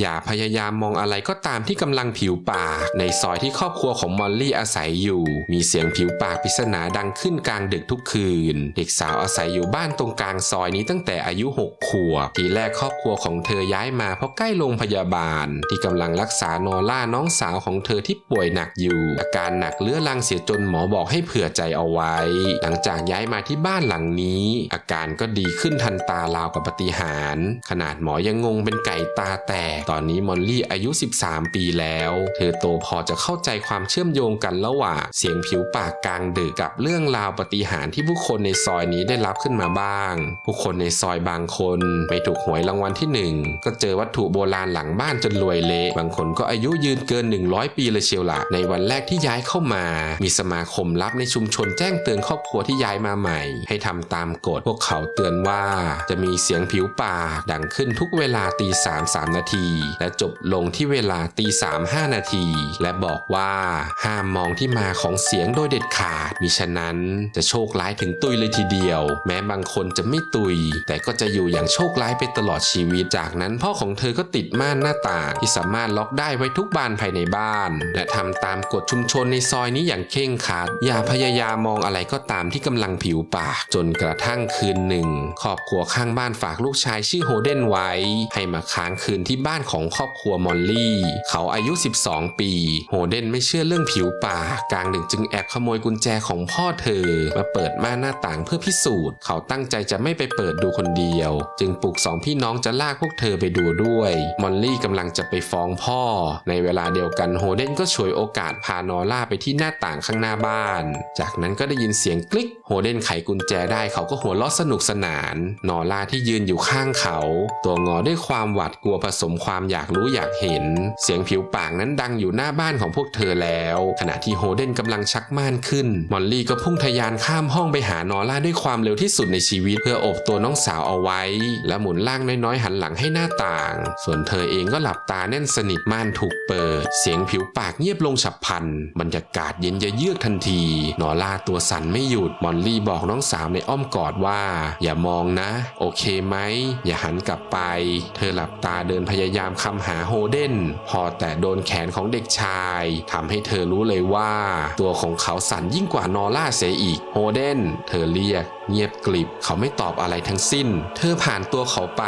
อย่าพยายามมองอะไรก็ตามที่กำลังผิวปาก ในซอยที่ครอบครัวของมอลลี่อาศัยอยู่ มีเสียงผิวปากปริศนาดังขึ้นกลางดึกทุกคืน เด็กสาวอาศัยอยู่บ้านตรงกลางซอยนี้ตั้งแต่อายุ 6 ขวบทีแรกครอบครัวของเธอย้ายมาเพราะใกล้โรงพยาบาล ที่กำลังรักษานอล่าน้องสาวของเธอที่ป่วยหนักอยู่ อาการหนักเลื้อรังเสียจนหมอบอกให้เผื่อใจเอาไว้ หลังจากย้ายมาที่บ้านหลังนี้ อาการก็ดีขึ้นทันตาราวกับปฏิหาร ขนาดหมอยังงงเป็นไก่ตาแตกตอนนี้มอลลี่อายุ 13 ปีแล้ว เธอโตพอจะเข้าใจความเชื่อมโยงกันระหว่างเสียงผิวปากกลางดึกกับเรื่องราวปฏิหารย์ที่ผู้คนในซอยนี้ได้รับขึ้นมาบ้าง ผู้คนในซอยบางคนไปถูกหวยรางวัลที่หนึ่งก็เจอวัตถุโบราณหลังบ้านจนรวยเละบางคนก็อายุยืนเกิน 100 ปีเลยเชียวละในวันแรกที่ย้ายเข้ามา มีสมาคมลับในชุมชนแจ้งเตือนครอบครัวที่ย้ายมาใหม่ ให้ทำตามกฎพวกเขาเตือนว่า จะมีเสียงผิวปากดังขึ้นทุกเวลาตีสามสามนาทีและจบลงที่เวลาตีสามห้านาที และบอกว่าห้ามมองที่มาของเสียงโดยเด็ดขาดมิฉะนั้นจะโชคร้ายถึงตุยเลยทีเดียว แม้บางคนจะไม่ตุย แต่ก็จะอยู่อย่างโชคร้ายไปตลอดชีวิต จากนั้นพ่อของเธอก็ติดม่านหน้าต่างที่สามารถล็อกได้ไว้ทุกบานภายในบ้าน และทำตามกฎชุมชนในซอยนี้อย่างเคร่งครัดอย่าพยายามมองอะไรก็ตามที่กำลังผิวปาก จนกระทั่งคืนหนึ่งครอบครัวข้างบ้านฝากลูกชายชื่อโฮเดนไว้ ให้มาค้างคืนที่บ้านของครอบครัวมอลลี่ เขาอายุ 12 ปี โฮเดนไม่เชื่อเรื่องผิวปากกลางดึกจึงแอบขโมยกุญแจของพ่อเธอ มาเปิดม่านหน้าต่างเพื่อพิสูจน์ เขาตั้งใจจะไม่ไปเปิดดูคนเดียว จึงปลุกสองพี่น้องจะลากพวกเธอไปดูด้วย มอลลี่กำลังจะไปฟ้องพ่อ ในเวลาเดียวกันโฮเดนก็ฉวยโอกาสพานอล่าไปที่หน้าต่างข้างหน้าบ้าน จากนั้นก็ได้ยินเสียงกลิกโฮเดนไขกุญแจได้เขาก็หัวเราะสนุกสนาน นอล่าที่ยืนอยู่ข้างเขา ตัวงอด้วยความหวาดกลัวผสมความความอยากรู้อยากเห็น เสียงผิวปากนั้นดังอยู่หน้าบ้านของพวกเธอแล้ว ขณะที่โฮเดนกำลังชักม่านขึ้น มอลลี่ก็พุ่งทะยานข้ามห้องไปหานอล่าด้วยความเร็วที่สุดในชีวิต เพื่ออบตัวน้องสาวเอาไว้ และหมุนล่างน้อยๆหันหลังให้หน้าต่าง ส่วนเธอเองก็หลับตาแน่นสนิทม่านถูกเปิด เสียงผิวปากเงียบลงฉับพลันบรรยากาศเย็นจะเยือกทันทีนอล่าตัวสั่นไม่หยุดมอลลี่บอกน้องสาวในอ้อมกอดว่า อย่ามองนะ โอเคไหมอย่าหันกลับไป เธอหลับตาเดินพยายามามคำหาโฮเดนพอแต่โดนแขนของเด็กชายทำให้เธอรู้เลยว่า ตัวของเขาสั่นยิ่งกว่านอล่าเสียอีกโฮเดนเธอเรียกเงียบกลิบเขาไม่ตอบอะไรทั้งสิ้น เธอผ่านตัวเขาไป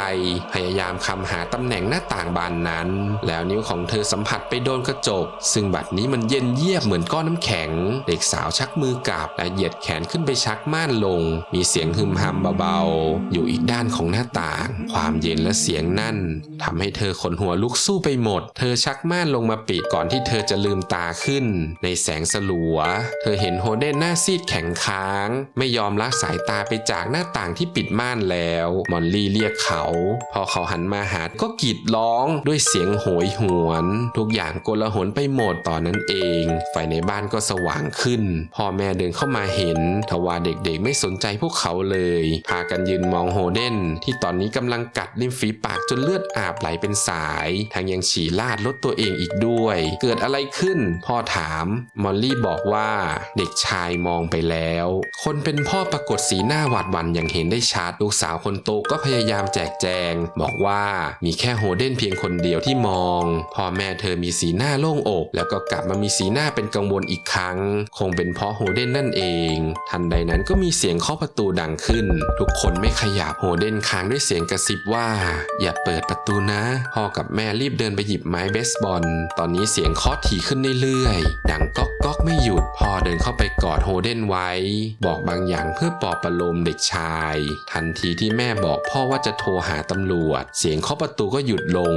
พยายามคำหาตำแหน่งหน้าต่างบานนั้น แล้วนิ้วของเธอสัมผัสไปโดนกระจก ซึ่งบัดนี้มันเย็นเยียบเหมือนก้อนน้ำแข็ง เด็กสาวชักมือกลับและเหยียดแขนขึ้นไปชักม่านลง มีเสียงฮึมฮัมเบาๆ อยู่อีก ด้านของหน้าต่าง ความเย็นและเสียงนั่นทำให้เธอขนหัวลุกสู้ไปหมด เธอชักม่านลงมาปิดก่อนที่เธอจะลืมตาขึ้น ในแสงสลัว เธอเห็นโฮเดนหน้าซีดแข็งค้าง ไม่ยอมละสายตาไปจากหน้าต่างที่ปิดม่านแล้ว มอลลี่เรียกเขา พอเขาหันมาหาก็กรีดร้องด้วยเสียงโหยหวน ทุกอย่างโกลาหลไปหมดตอนนั้นเอง ไฟในบ้านก็สว่างขึ้น พ่อแม่เดินเข้ามาเห็นทว่าเด็กๆไม่สนใจพวกเขาเลย พากันยืนมองโฮเดน ที่ตอนนี้กำลังกัดริมฝีปากจนเลือดอาบไหลเป็นสายทั้งยังฉี่ลาดลดตัวเองอีกด้วย เกิดอะไรขึ้น พ่อถาม มอลลี่บอกว่าเด็กชายมองไปแล้ว คนเป็นพ่อปรากฏสีหน้าหวาดหวั่นอย่างเห็นได้ชัดลูกสาวคนโตก็พยายามแจกแจง บอกว่ามีแค่โฮเดนเพียงคนเดียวที่มองพ่อแม่เธอมีสีหน้าโล่งอก แล้วก็กลับมามีสีหน้าเป็นกังวลอีกครั้ง คงเป็นเพราะโฮเดนนั่นเอง ทันใดนั้นก็มีเสียงเคาะประตูดังขึ้น ทุกคนไม่ขยับโฮเดนค้างด้วยเสียงกระซิบว่า อย่าเปิดประตูนะ พ่อกับแม่รีบเดินไปหยิบไม้เบสบอล ตอนนี้เสียงเคาะถี่ขึ้นเรื่อยๆ ดังก๊อกก๊อกไม่หยุด พ่อเดินเข้าไปกอดโฮเดนไว้ บอกบางอย่างเพื่อปลอบประโลมเด็กชาย ทันทีที่แม่บอกพ่อว่าจะโทรหาตำรวจ เสียงเคาะประตูก็หยุดลง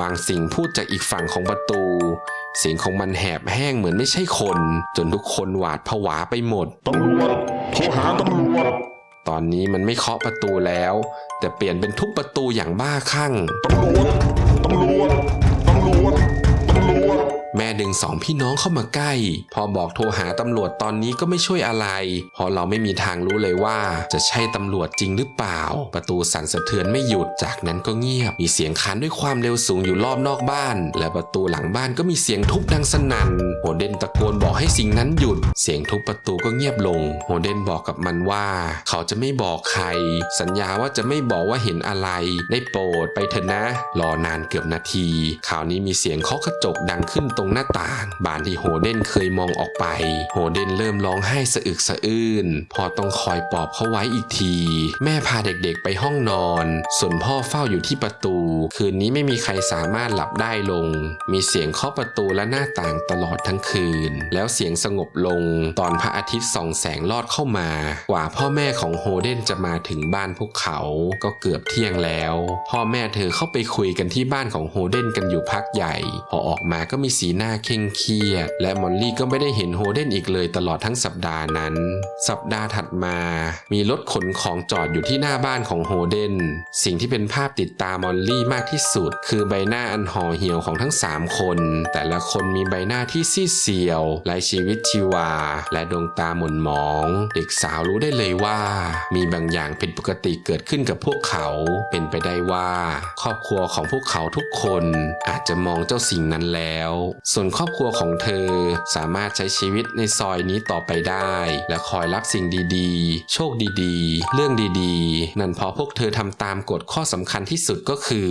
บางสิ่งพูดจากอีกฝั่งของประตูเสียงของมันแหบแห้งเหมือนไม่ใช่คน จนทุกคนหวาดผวาไปหมดตำรวจโทรหาตำรวจ ตอนนี้มันไม่เคาะประตูแล้ว แต่เปลี่ยนเป็นทุบประตูอย่างบ้าคลั่งตำรวจ ม่ดึงสองพี่น้องเข้ามาใกล้ พอบอกโทรหาตำรวจตอนนี้ก็ไม่ช่วยอะไร เพราะเราไม่มีทางรู้เลยว่า จะใช่ตำรวจจริงหรือเปล่า ประตูสั่นสะเทือนไม่หยุด จากนั้นก็เงียบ มีเสียงคานด้วยความเร็วสูงอยู่รอบนอกบ้าน และประตูหลังบ้านก็มีเสียงทุบดังสนั่น โฮเดนตะโกนบอกให้สิ่งนั้นหยุด เสียงทุบประตูก็เงียบลง โฮเดนบอกกับมันว่า เขาจะไม่บอกใคร สัญญาว่าจะไม่บอกว่าเห็นอะไร ได้โปรดไปเถอะนะ รอนานเกือบนาที คราวนี้มีเสียงเคาะกระจกดังขึ้นตรงหน้าน้าต่าง บานที่โฮเดนเคยมองออกไป โฮเดนเริ่มร้องไห้สะอึกสะอื้นพอต้องคอยปลอบเขาไว้อีกที แม่พาเด็กๆไปห้องนอน ส่วนพ่อเฝ้าอยู่ที่ประตู คืนนี้ไม่มีใครสามารถหลับได้ลง มีเสียงเคาะประตูและหน้าต่างตลอดทั้งคืน แล้วเสียงสงบลง ตอนพระอาทิตย์ส่องแสงลอดเข้ามา กว่าพ่อแม่ของโฮเดนจะมาถึงบ้านพวกเขาก็เกือบเที่ยงแล้ว พ่อแม่เธอเข้าไปคุยกันที่บ้านของโฮเดนกันอยู่พักใหญ่ พอออกมาก็มีสีหน้าเคร่งเครียด และมอลลี่ก็ไม่ได้เห็นโฮเดนอีกเลยตลอดทั้งสัปดาห์นั้น สัปดาห์ถัดมา มีรถขนของจอดอยู่ที่หน้าบ้านของโฮเดน สิ่งที่เป็นภาพติดตามอลลี่มากที่สุด คือใบหน้าอันห่อเหี่ยวของทั้ง 3 คน แต่ละคนมีใบหน้าที่ซีดเซียวไร้ชีวิตชีวา และดวงตาหม่นหมอง เด็กสาวรู้ได้เลยว่า มีบางอย่างผิดปกติเกิดขึ้นกับพวกเขา เป็นไปได้ว่า ครอบครัวของพวกเขาทุกคนอาจจะมองเจ้าสิ่งนั้นแล้วส่วนครอบครัวของเธอสามารถใช้ชีวิตในซอยนี้ต่อไปได้ และคอยรับสิ่งดีๆ โชคดีๆ เรื่องดีๆ นั่นเพราะพวกเธอทำตามกฎข้อสำคัญที่สุดก็คือ